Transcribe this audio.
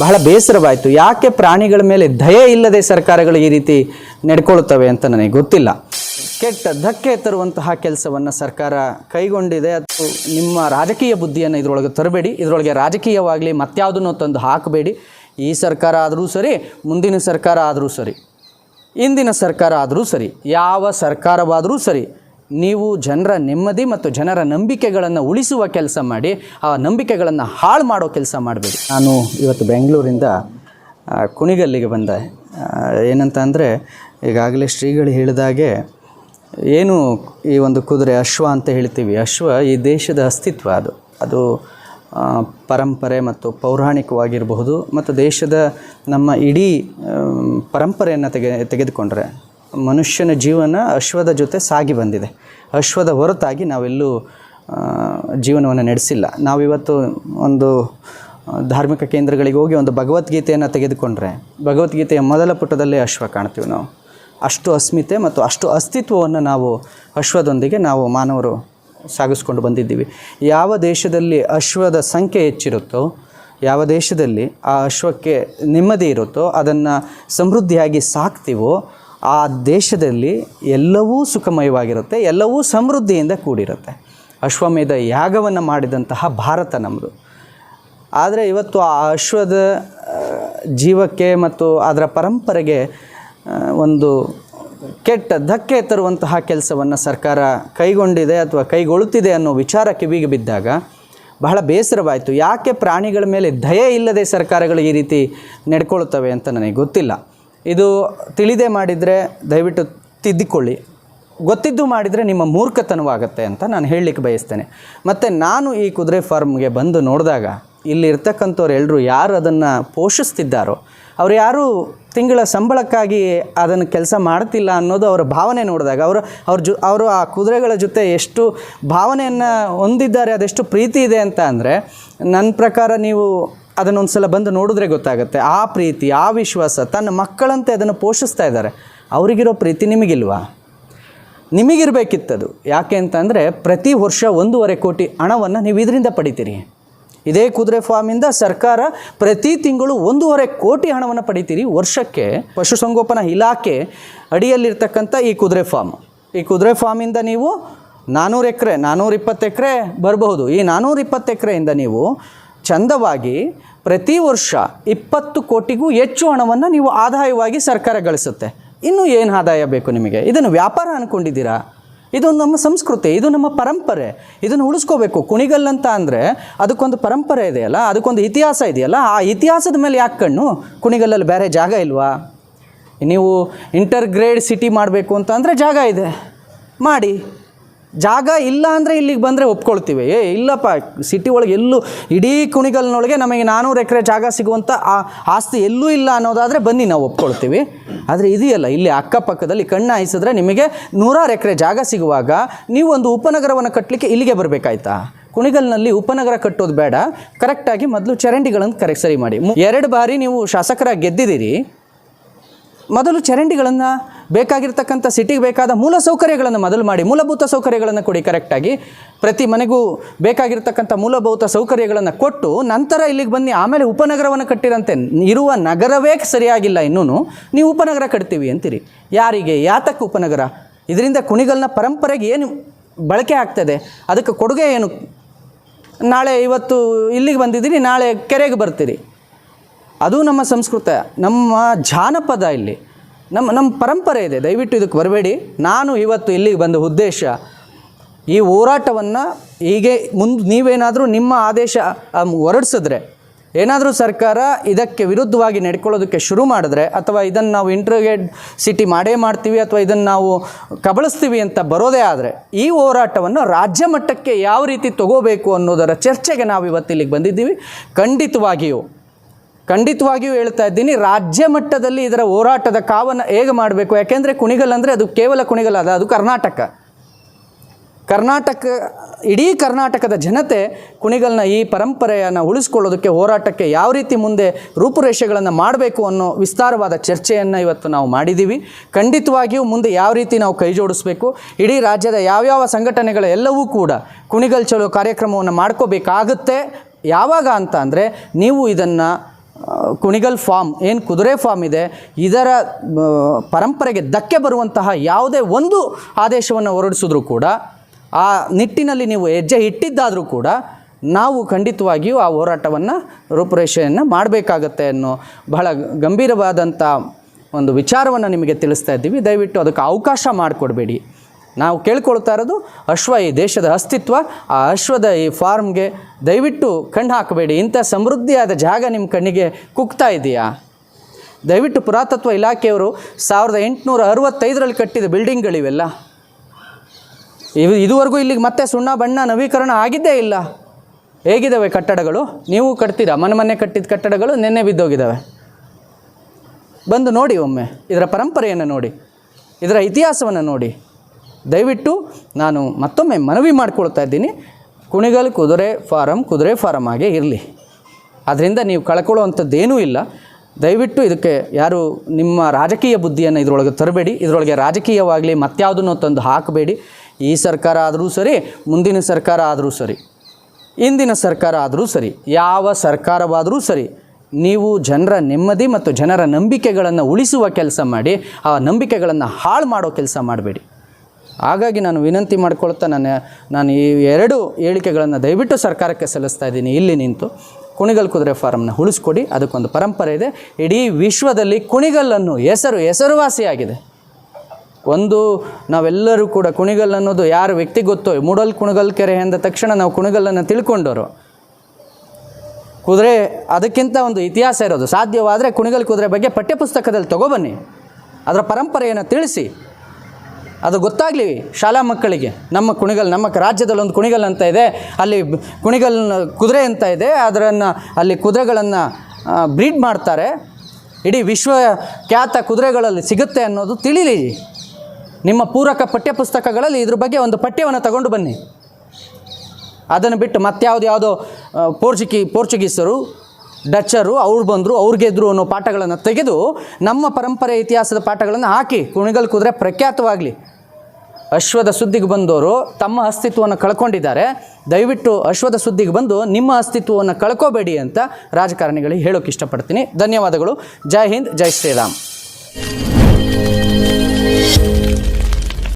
ಬಹಳ ಬೇಸರವಾಯಿತು. ಯಾಕೆ ಪ್ರಾಣಿಗಳ ಮೇಲೆ ದಯೆ ಇಲ್ಲದೆ ಸರ್ಕಾರಗಳು ಈ ರೀತಿ ನಡ್ಕೊಳ್ತವೆ ಅಂತ ನನಗೆ ಗೊತ್ತಿಲ್ಲ. ಕೆಟ್ಟ ಧಕ್ಕೆ ತರುವಂತಹ ಕೆಲಸವನ್ನು ಸರ್ಕಾರ ಕೈಗೊಂಡಿದೆ. ಅದು ನಿಮ್ಮ ರಾಜಕೀಯ ಬುದ್ಧಿಯನ್ನು ಇದರೊಳಗೆ ತರಬೇಡಿ. ಇದರೊಳಗೆ ರಾಜಕೀಯವಾಗಲಿ ಮತ್ಯಾವುದನ್ನು ತಂದು ಹಾಕಬೇಡಿ. ಈ ಸರ್ಕಾರ ಆದರೂ ಸರಿ, ಮುಂದಿನ ಸರ್ಕಾರ ಆದರೂ ಸರಿ, ಇಂದಿನ ಸರ್ಕಾರ ಆದರೂ ಸರಿ, ಯಾವ ಸರ್ಕಾರವಾದರೂ ಸರಿ ನೀವು ಜನರ ನೆಮ್ಮದಿ ಮತ್ತು ಜನರ ನಂಬಿಕೆಗಳನ್ನು ಉಳಿಸುವ ಕೆಲಸ ಮಾಡಿ, ಆ ನಂಬಿಕೆಗಳನ್ನು ಹಾಳು ಮಾಡೋ ಕೆಲಸ ಮಾಡಬೇಡಿ. ನಾನು ಇವತ್ತು ಬೆಂಗಳೂರಿಂದ ಕುಣಿಗಲ್ಲಿಗೆ ಬಂದೆ. ಏನಂತ ಅಂದರೆ ಈಗಾಗಲೇ ಶ್ರೀಗಳು ಹೇಳಿದಾಗೆ ಏನು ಈ ಒಂದು ಕುದುರೆ ಅಶ್ವ ಅಂತ ಹೇಳ್ತೀವಿ. ಅಶ್ವ ಈ ದೇಶದ ಅಸ್ತಿತ್ವ ಅದು. ಅದು ಪರಂಪರೆ ಮತ್ತು ಪೌರಾಣಿಕವಾಗಿರಬಹುದು, ಮತ್ತು ದೇಶದ ನಮ್ಮ ಇಡೀ ಪರಂಪರೆಯನ್ನು ತೆಗೆ, ತೆಗೆದುಕೊಂಡ್ರೆ. ಮನುಷ್ಯನ ಜೀವನ ಅಶ್ವದ ಜೊತೆ ಸಾಗಿ ಬಂದಿದೆ. ಅಶ್ವದ ಹೊರತಾಗಿ ನಾವೆಲ್ಲೂ ಜೀವನವನ್ನು ನಡೆಸಿಲ್ಲ. ನಾವಿವತ್ತು ಒಂದು ಧಾರ್ಮಿಕ ಕೇಂದ್ರಗಳಿಗೆ ಹೋಗಿ ಒಂದು ಭಗವದ್ಗೀತೆಯನ್ನು ತೆಗೆದುಕೊಂಡ್ರೆ, ಭಗವದ್ಗೀತೆಯ ಮೊದಲ ಪುಟದಲ್ಲೇ ಅಶ್ವ ಕಾಣ್ತೀವಿ ನಾವು. ಅಷ್ಟು ಅಸ್ಮಿತೆ ಮತ್ತು ಅಷ್ಟು ಅಸ್ತಿತ್ವವನ್ನು ನಾವು ಅಶ್ವದೊಂದಿಗೆ ನಾವು ಮಾನವರು ಸಾಗಿಸ್ಕೊಂಡು ಬಂದಿದ್ದೀವಿ. ಯಾವ ದೇಶದಲ್ಲಿ ಅಶ್ವದ ಸಂಖ್ಯೆ ಹೆಚ್ಚಿರುತ್ತೋ, ಯಾವ ದೇಶದಲ್ಲಿ ಆ ಅಶ್ವಕ್ಕೆ ನೆಮ್ಮದಿ ಇರುತ್ತೋ, ಅದನ್ನು ಸಮೃದ್ಧಿಯಾಗಿ ಸಾಕ್ತೀವೋ ಆ ದೇಶದಲ್ಲಿ ಎಲ್ಲವೂ ಸುಖಮಯವಾಗಿರುತ್ತೆ, ಎಲ್ಲವೂ ಸಮೃದ್ಧಿಯಿಂದ ಕೂಡಿರುತ್ತೆ. ಅಶ್ವಮೇಧ ಯಾಗವನ್ನು ಮಾಡಿದಂತಹ ಭಾರತ ನಮ್ಮದು ಆದರೆ ಇವತ್ತು ಆ ಅಶ್ವದ ಜೀವಕ್ಕೆ ಮತ್ತು ಅದರ ಪರಂಪರೆಗೆ ಒಂದು ಕೆಟ್ಟ ಧಕ್ಕೆ ತರುವಂತಹ ಕೆಲಸವನ್ನು ಸರ್ಕಾರ ಕೈಗೊಂಡಿದೆ ಅಥವಾ ಕೈಗೊಳ್ಳುತ್ತಿದೆ ಅನ್ನೋ ವಿಚಾರ ಕಿವಿಗೆ ಬಿದ್ದಾಗ ಬಹಳ ಬೇಸರವಾಯಿತು. ಯಾಕೆ ಪ್ರಾಣಿಗಳ ಮೇಲೆ ದಯೆ ಇಲ್ಲದೆ ಸರ್ಕಾರಗಳು ಈ ರೀತಿ ನಡ್ಕೊಳ್ತವೆ ಅಂತ ನನಗೆ ಗೊತ್ತಿಲ್ಲ. ಇದು ತಿಳಿದೇ ಮಾಡಿದರೆ ದಯವಿಟ್ಟು ತಿದ್ದಿಕೊಳ್ಳಿ. ಗೊತ್ತಿದ್ದು ಮಾಡಿದರೆ ನಿಮ್ಮ ಮೂರ್ಖತನವಾಗುತ್ತೆ ಅಂತ ನಾನು ಹೇಳಲಿಕ್ಕೆ ಬಯಸ್ತೇನೆ. ಮತ್ತು ನಾನು ಈ ಕುದುರೆ ಫಾರ್ಮ್ಗೆ ಬಂದು ನೋಡಿದಾಗ ಇಲ್ಲಿ ಇರ್ತಕ್ಕಂಥವ್ರು ಎಲ್ಲರೂ ಯಾರು ಅದನ್ನು ಪೋಷಿಸ್ತಿದ್ದಾರೋ, ಅವ್ರು ಯಾರೂ ತಿಂಗಳ ಸಂಬಳಕ್ಕಾಗಿ ಅದನ್ನು ಕೆಲಸ ಮಾಡ್ತಿಲ್ಲ ಅನ್ನೋದು ಅವರ ಭಾವನೆ ನೋಡಿದಾಗ, ಅವರು ಅವ್ರ ಜೊ ಅವರು ಆ ಕುದುರೆಗಳ ಜೊತೆ ಎಷ್ಟು ಭಾವನೆಯನ್ನು ಹೊಂದಿದ್ದಾರೆ, ಅದೆಷ್ಟು ಪ್ರೀತಿ ಇದೆ ಅಂತ ಅಂದರೆ, ನನ್ನ ಪ್ರಕಾರ ನೀವು ಅದನ್ನೊಂದು ಸಲ ಬಂದು ನೋಡಿದ್ರೆ ಗೊತ್ತಾಗುತ್ತೆ. ಆ ಪ್ರೀತಿ, ಆ ವಿಶ್ವಾಸ ತನ್ನ ಮಕ್ಕಳಂತೆ ಅದನ್ನು ಪೋಷಿಸ್ತಾ ಇದ್ದಾರೆ. ಅವರಿಗಿರೋ ಪ್ರೀತಿ ನಿಮಗಿಲ್ವಾ? ನಿಮಗಿರಬೇಕಿತ್ತದು. ಯಾಕೆ ಅಂತಂದರೆ ಪ್ರತಿ ವರ್ಷ ಒಂದೂವರೆ ಕೋಟಿ ಹಣವನ್ನು ನೀವು ಇದರಿಂದ ಪಡಿತೀರಿ. ಇದೇ ಕುದುರೆ ಫಾರ್ಮಿಂದ ಸರ್ಕಾರ ಪ್ರತಿ ತಿಂಗಳು ಒಂದೂವರೆ ಕೋಟಿ ಹಣವನ್ನು ಪಡಿತೀರಿ. ವರ್ಷಕ್ಕೆ ಪಶುಸಂಗೋಪನಾ ಇಲಾಖೆ ಅಡಿಯಲ್ಲಿರ್ತಕ್ಕಂಥ ಈ ಕುದುರೆ ಫಾರ್ಮ್. ಈ ಕುದುರೆ ಫಾರ್ಮಿಂದ ನೀವು ನಾನ್ನೂರು ಎಕರೆ ನಾನ್ನೂರ ಇಪ್ಪತ್ತು ಎಕರೆ ಬರಬಹುದು. ಈ ನಾನ್ನೂರ ಇಪ್ಪತ್ತು ಎಕರೆಯಿಂದ ನೀವು ಚಂದವಾಗಿ ಪ್ರತಿ ವರ್ಷ ಇಪ್ಪತ್ತು ಕೋಟಿಗೂ ಹೆಚ್ಚು ಹಣವನ್ನು ನೀವು ಆದಾಯವಾಗಿ ಸರ್ಕಾರ ಗಳಿಸುತ್ತೆ. ಇನ್ನೂ ಏನು ಆದಾಯ ಬೇಕು ನಿಮಗೆ? ಇದನ್ನು ವ್ಯಾಪಾರ ಅಂದ್ಕೊಂಡಿದ್ದೀರಾ ಇದು ನಮ್ಮ ಸಂಸ್ಕೃತಿ, ಇದು ನಮ್ಮ ಪರಂಪರೆ. ಇದನ್ನು ಉಳಿಸ್ಕೋಬೇಕು. ಕುಣಿಗಲ್ಲಂತ ಅಂದರೆ ಅದಕ್ಕೊಂದು ಪರಂಪರೆ ಇದೆಯಲ್ಲ, ಅದಕ್ಕೊಂದು ಇತಿಹಾಸ ಇದೆಯಲ್ಲ, ಆ ಇತಿಹಾಸದ ಮೇಲೆ ಯಾಕೆ ಕಣ್ಣು? ಕುಣಿಗಲ್ಲಲ್ಲಿ ಬೇರೆ ಜಾಗ ಇಲ್ವಾ? ನೀವು ಇಂಟರ್ ಗ್ರೇಡ್ ಸಿಟಿ ಮಾಡಬೇಕು ಅಂತ ಅಂದರೆ ಜಾಗ ಇದೆ. ಮಾಡಿ. ಜಾಗ ಇಲ್ಲ ಅಂದರೆ ಇಲ್ಲಿಗೆ ಬಂದರೆ ಒಪ್ಕೊಳ್ತೀವಿ. ಏ, ಇಲ್ಲಪ್ಪ ಸಿಟಿ ಒಳಗೆ ಎಲ್ಲೂ ಇಡೀ ಕುಣಿಗಲ್ನೊಳಗೆ ನಮಗೆ ನಾನ್ನೂರು ಎಕರೆ ಜಾಗ ಸಿಗುವಂಥ ಆ ಆಸ್ತಿ ಎಲ್ಲೂ ಇಲ್ಲ ಅನ್ನೋದಾದರೆ ಬನ್ನಿ ನಾವು ಒಪ್ಕೊಳ್ತೀವಿ. ಆದರೆ ಇದೆಯಲ್ಲ, ಇಲ್ಲಿ ಅಕ್ಕಪಕ್ಕದಲ್ಲಿ ಕಣ್ಣು ಹಾಯಿಸಿದ್ರೆ ನಿಮಗೆ ನೂರಾರು ಎಕರೆ ಜಾಗ ಸಿಗುವಾಗ ನೀವು ಒಂದು ಉಪನಗರವನ್ನು ಕಟ್ಟಲಿಕ್ಕೆ ಇಲ್ಲಿಗೆ ಬರಬೇಕಾಯ್ತಾ? ಕುಣಿಗಲ್ನಲ್ಲಿ ಉಪನಗರ ಕಟ್ಟೋದು ಬೇಡ. ಕರೆಕ್ಟಾಗಿ ಮೊದಲು ಚರಂಡಿಗಳನ್ನು ಕರೆಕ್ಟ್ ಸರಿ ಮಾಡಿ. ಎರಡು ಬಾರಿ ನೀವು ಶಾಸಕರಾಗಿ ಗೆದ್ದಿದ್ದೀರಿ. ಮೊದಲು ಚರಂಡಿಗಳನ್ನು ಬೇಕಾಗಿರ್ತಕ್ಕಂಥ ಸಿಟಿಗೆ ಬೇಕಾದ ಮೂಲ ಸೌಕರ್ಯಗಳನ್ನು ಮೊದಲು ಮಾಡಿ, ಮೂಲಭೂತ ಸೌಕರ್ಯಗಳನ್ನು ಕೊಡಿ ಕರೆಕ್ಟಾಗಿ ಪ್ರತಿ ಮನೆಗೂ ಬೇಕಾಗಿರ್ತಕ್ಕಂಥ ಮೂಲಭೂತ ಸೌಕರ್ಯಗಳನ್ನು ಕೊಟ್ಟು ನಂತರ ಇಲ್ಲಿಗೆ ಬನ್ನಿ, ಆಮೇಲೆ ಉಪನಗರವನ್ನು ಕಟ್ಟಿರಂತೆ. ಇರುವ ನಗರವೇ ಸರಿಯಾಗಿಲ್ಲ ಇನ್ನೂ ನೀವು ಉಪನಗರ ಕಟ್ತೀವಿ ಅಂತೀರಿ. ಯಾರಿಗೆ? ಯಾತಕ್ಕೆ ಉಪನಗರ? ಇದರಿಂದ ಕುಣಿಗಲ್ನ ಪರಂಪರೆಗೆ ಏನು ಬಳಕೆ ಆಗ್ತದೆ? ಅದಕ್ಕೆ ಕೊಡುಗೆ ಏನು? ನಾಳೆ ಇವತ್ತು ಇಲ್ಲಿಗೆ ಬಂದಿದ್ದೀರಿ, ನಾಳೆ ಕೆರೆಗೆ ಬರ್ತೀರಿ. ಅದು ನಮ್ಮ ಸಂಸ್ಕೃತ. ನಮ್ಮ ಜಾನಪದ ಇಲ್ಲಿ. ನಮ್ಮ ನಮ್ಮ ಪರಂಪರೆ ಇದೆ, ದಯವಿಟ್ಟು ಇದಕ್ಕೆ ಬರಬೇಡಿ. ನಾನು ಇವತ್ತು ಇಲ್ಲಿಗೆ ಬಂದ ಉದ್ದೇಶ, ಈ ಹೋರಾಟವನ್ನು ಹೀಗೆ ಮುಂದೆ, ನೀವೇನಾದರೂ ನಿಮ್ಮ ಆದೇಶ ಹೊರಡಿಸಿದ್ರೆ, ಏನಾದರೂ ಸರ್ಕಾರ ಇದಕ್ಕೆ ವಿರುದ್ಧವಾಗಿ ನಡ್ಕೊಳ್ಳೋದಕ್ಕೆ ಶುರು ಮಾಡಿದ್ರೆ, ಅಥವಾ ಇದನ್ನು ನಾವು ಇಂಟ್ರೋಗೇಟ್ ಸಿಟಿ ಮಾಡೇ ಮಾಡ್ತೀವಿ, ಅಥವಾ ಇದನ್ನು ನಾವು ಕಬಳಿಸ್ತೀವಿ ಅಂತ ಬರೋದೇ ಆದರೆ, ಈ ಹೋರಾಟವನ್ನು ರಾಜ್ಯ ಮಟ್ಟಕ್ಕೆ ಯಾವ ರೀತಿ ತಗೋಬೇಕು ಅನ್ನೋದರ ಚರ್ಚೆಗೆ ನಾವು ಇವತ್ತು ಇಲ್ಲಿಗೆ ಬಂದಿದ್ದೀವಿ. ಖಂಡಿತವಾಗಿಯೂ ಖಂಡಿತವಾಗಿಯೂ ಹೇಳ್ತಾ ಇದ್ದೀನಿ, ರಾಜ್ಯ ಮಟ್ಟದಲ್ಲಿ ಇದರ ಹೋರಾಟದ ಕಾವನ್ನು ಹೇಗೆ ಮಾಡಬೇಕು? ಯಾಕೆಂದರೆ ಕುಣಿಗಲ್ ಅಂದರೆ ಅದು ಕೇವಲ ಕುಣಿಗಲ್ ಅದ ಅದು ಕರ್ನಾಟಕ. ಕರ್ನಾಟಕ, ಇಡೀ ಕರ್ನಾಟಕದ ಜನತೆ ಕುಣಿಗಲ್ನ ಈ ಪರಂಪರೆಯನ್ನು ಉಳಿಸ್ಕೊಳ್ಳೋದಕ್ಕೆ, ಹೋರಾಟಕ್ಕೆ ಯಾವ ರೀತಿ ಮುಂದೆ ರೂಪುರೇಷೆಗಳನ್ನು ಮಾಡಬೇಕು ಅನ್ನೋ ವಿಸ್ತಾರವಾದ ಚರ್ಚೆಯನ್ನು ಇವತ್ತು ನಾವು ಮಾಡಿದ್ದೀವಿ ಖಂಡಿತವಾಗಿಯೂ ಮುಂದೆ ಯಾವ ರೀತಿ ನಾವು ಕೈ ಜೋಡಿಸ್ಬೇಕು, ಇಡೀ ರಾಜ್ಯದ ಯಾವ್ಯಾವ ಸಂಘಟನೆಗಳ ಎಲ್ಲವೂ ಕೂಡ ಕುಣಿಗಲ್ ಚಲೋ ಕಾರ್ಯಕ್ರಮವನ್ನು ಮಾಡ್ಕೋಬೇಕಾಗುತ್ತೆ. ಯಾವಾಗ ಅಂತ ಅಂದರೆ, ನೀವು ಇದನ್ನು ಕುಣಿಗಲ್ ಫಾರ್ಮ್, ಏನು ಕುದುರೆ ಫಾರ್ಮ್ ಇದೆ, ಇದರ ಪರಂಪರೆಗೆ ಧಕ್ಕೆ ಬರುವಂತಹ ಯಾವುದೇ ಒಂದು ಆದೇಶವನ್ನು ಹೊರಡಿಸಿದ್ರೂ ಕೂಡ, ಆ ನಿಟ್ಟಿನಲ್ಲಿ ನೀವು ಹೆಜ್ಜೆ ಇಟ್ಟಿದ್ದಾದರೂ ಕೂಡ, ನಾವು ಖಂಡಿತವಾಗಿಯೂ ಆ ಹೋರಾಟವನ್ನು ರೂಪುರೇಷೆಯನ್ನು ಮಾಡಬೇಕಾಗತ್ತೆ ಅನ್ನೋ ಬಹಳ ಗಂಭೀರವಾದಂಥ ಒಂದು ವಿಚಾರವನ್ನು ನಿಮಗೆ ತಿಳಿಸ್ತಾ ಇದ್ದೀವಿ. ದಯವಿಟ್ಟು ಅದಕ್ಕೆ ಅವಕಾಶ ಮಾಡಿಕೊಡ್ಬೇಡಿ. ನಾವು ಕೇಳ್ಕೊಳ್ತಾ ಇರೋದು ಅಶ್ವ ಈ ದೇಶದ ಅಸ್ತಿತ್ವ, ಆ ಅಶ್ವದ ಈ ಫಾರ್ಮ್ಗೆ ದಯವಿಟ್ಟು ಕಣ್ಣು ಹಾಕಬೇಡಿ. ಇಂಥ ಸಮೃದ್ಧಿಯಾದ ಜಾಗ ನಿಮ್ಮ ಕಣ್ಣಿಗೆ ಕುಗ್ತಾ ಇದೆಯಾ? ದಯವಿಟ್ಟು ಪುರಾತತ್ವ ಇಲಾಖೆಯವರು ಸಾವಿರದ ಎಂಟುನೂರ ಅರವತ್ತೈದರಲ್ಲಿ ಕಟ್ಟಿದ ಬಿಲ್ಡಿಂಗ್ಗಳಿವೆಲ್ಲ. ಇವು ಇದುವರೆಗೂ ಇಲ್ಲಿಗೆ ಮತ್ತೆ ಸುಣ್ಣ ಬಣ್ಣ ನವೀಕರಣ ಆಗಿದ್ದೇ ಇಲ್ಲ. ಹೇಗಿದ್ದಾವೆ ಕಟ್ಟಡಗಳು? ನೀವು ಕಟ್ತೀರಾ? ಮನೆ ಮನೆ ಕಟ್ಟಿದ ಕಟ್ಟಡಗಳು ನೆನ್ನೆ ಬಿದ್ದೋಗಿದ್ದಾವೆ ಬಂದು ನೋಡಿ ಒಮ್ಮೆ. ಇದರ ಪರಂಪರೆಯನ್ನು ನೋಡಿ. ಇದರ ಇತಿಹಾಸವನ್ನು ನೋಡಿ. ದಯವಿಟ್ಟು ನಾನು ಮತ್ತೊಮ್ಮೆ ಮನವಿ ಮಾಡ್ಕೊಳ್ತಾ ಇದ್ದೀನಿ. ಕುಣಿಗಲ್ ಕುದುರೆ ಫಾರಂ ಕುದುರೆ ಫಾರಂ ಆಗೇ ಇರಲಿ. ಅದರಿಂದ ನೀವು ಕಳ್ಕೊಳ್ಳುವಂಥದ್ದೇನೂ ಇಲ್ಲ. ದಯವಿಟ್ಟು ಇದಕ್ಕೆ ಯಾರು ನಿಮ್ಮ ರಾಜಕೀಯ ಬುದ್ಧಿಯನ್ನು ಇದರೊಳಗೆ ತರಬೇಡಿ. ಇದರೊಳಗೆ ರಾಜಕೀಯವಾಗಲಿ ಮತ್ಯಾವುದನ್ನು ತಂದು ಹಾಕಬೇಡಿ. ಈ ಸರ್ಕಾರ ಆದರೂ ಸರಿ, ಮುಂದಿನ ಸರ್ಕಾರ ಆದರೂ ಸರಿ, ಇಂದಿನ ಸರ್ಕಾರ ಆದರೂ ಸರಿ, ಯಾವ ಸರ್ಕಾರವಾದರೂ ಸರಿ, ನೀವು ಜನರ ನೆಮ್ಮದಿ ಮತ್ತು ಜನರ ನಂಬಿಕೆಗಳನ್ನು ಉಳಿಸುವ ಕೆಲಸ ಮಾಡಿ, ಆ ನಂಬಿಕೆಗಳನ್ನು ಹಾಳು ಮಾಡೋ ಕೆಲಸ ಮಾಡಬೇಡಿ. ಹಾಗಾಗಿ ನಾನು ವಿನಂತಿ ಮಾಡ್ಕೊಳ್ತಾ ನಾನು ನಾನು ಈ ಎರಡು ಹೇಳಿಕೆಗಳನ್ನು ದಯವಿಟ್ಟು ಸರ್ಕಾರಕ್ಕೆ ಸಲ್ಲಿಸ್ತಾ ಇದ್ದೀನಿ. ಇಲ್ಲಿ ನಿಂತು ಕುಣಿಗಲ್ ಕುದುರೆ ಫಾರಮ್ನ ಉಳಿಸ್ಕೊಡಿ. ಅದಕ್ಕೊಂದು ಪರಂಪರೆ ಇದೆ. ಇಡೀ ವಿಶ್ವದಲ್ಲಿ ಕುಣಿಗಲ್ಲನ್ನು ಹೆಸರು ಹೆಸರುವಾಸಿಯಾಗಿದೆ. ಒಂದು, ನಾವೆಲ್ಲರೂ ಕೂಡ ಕುಣಿಗಲ್ ಅನ್ನೋದು ಯಾರು ವ್ಯಕ್ತಿ ಗೊತ್ತೋ, ಮೂಡಲ್ ಕುಣಿಗಲ್ ಕೆರೆ ಎಂದ ತಕ್ಷಣ ನಾವು ಕುಣಿಗಲ್ಲನ್ನು ತಿಳ್ಕೊಂಡವರು ಕುದುರೆ, ಅದಕ್ಕಿಂತ ಒಂದು ಇತಿಹಾಸ ಇರೋದು. ಸಾಧ್ಯವಾದರೆ ಕುಣಿಗಲ್ ಕುದುರೆ ಬಗ್ಗೆ ಪಠ್ಯಪುಸ್ತಕದಲ್ಲಿ ತಗೊಬನ್ನಿ ಅದರ ಪರಂಪರೆಯನ್ನು ತಿಳಿಸಿ. ಅದು ಗೊತ್ತಾಗಲಿ ಶಾಲಾ ಮಕ್ಕಳಿಗೆ. ನಮ್ಮ ಕುಣಿಗಲ್ ನಮ್ಮ ರಾಜ್ಯದಲ್ಲಿ ಒಂದು ಕುಣಿಗಲ್ ಅಂತ ಇದೆ. ಅಲ್ಲಿ ಕುಣಿಗಲ್ ಕುದುರೆ ಅಂತ ಇದೆ. ಅದರನ್ನು ಅಲ್ಲಿ ಕುದುರೆಗಳನ್ನು ಬ್ರೀಡ್ ಮಾಡ್ತಾರೆ. ಇಡೀ ವಿಶ್ವ ಖ್ಯಾತ ಕುದುರೆಗಳಲ್ಲಿ ಸಿಗುತ್ತೆ ಅನ್ನೋದು ತಿಳಿಲಿ. ನಿಮ್ಮ ಪೂರಕ ಪಠ್ಯಪುಸ್ತಕಗಳಲ್ಲಿ ಇದ್ರ ಬಗ್ಗೆ ಒಂದು ಪಠ್ಯವನ್ನು ತಗೊಂಡು ಬನ್ನಿ. ಅದನ್ನು ಬಿಟ್ಟು ಮತ್ಯಾವ್ದು ಯಾವುದೋ ಆ, ಪೋರ್ಚುಗಿ ಪೋರ್ಚುಗೀಸರು ಡಚ್ಚರು ಅವ್ರು ಬಂದರು ಅವ್ರು ಗೆದ್ರು ಅನ್ನೋ ಪಾಠಗಳನ್ನು ತೆಗೆದು ನಮ್ಮ ಪರಂಪರೆ ಇತಿಹಾಸದ ಪಾಠಗಳನ್ನು ಹಾಕಿ ಕುಣಿಗಲ್ ಕುದುರೆ ಪ್ರಖ್ಯಾತವಾಗಲಿ. ಅಶ್ವದ ಸುದ್ದಿಗೆ ಬಂದವರು ತಮ್ಮ ಅಸ್ತಿತ್ವವನ್ನು ಕಳ್ಕೊಂಡಿದ್ದಾರೆ. ದಯವಿಟ್ಟು ಅಶ್ವದ ಸುದ್ದಿಗೆ ಬಂದು ನಿಮ್ಮ ಅಸ್ತಿತ್ವವನ್ನು ಕಳ್ಕೋಬೇಡಿ ಅಂತ ರಾಜಕಾರಣಿಗಳಿಗೆ ಹೇಳೋಕೆ ಇಷ್ಟಪಡ್ತೀನಿ. ಧನ್ಯವಾದಗಳು. ಜೈ ಹಿಂದ್, ಜೈ ಶ್ರೀರಾಮ್.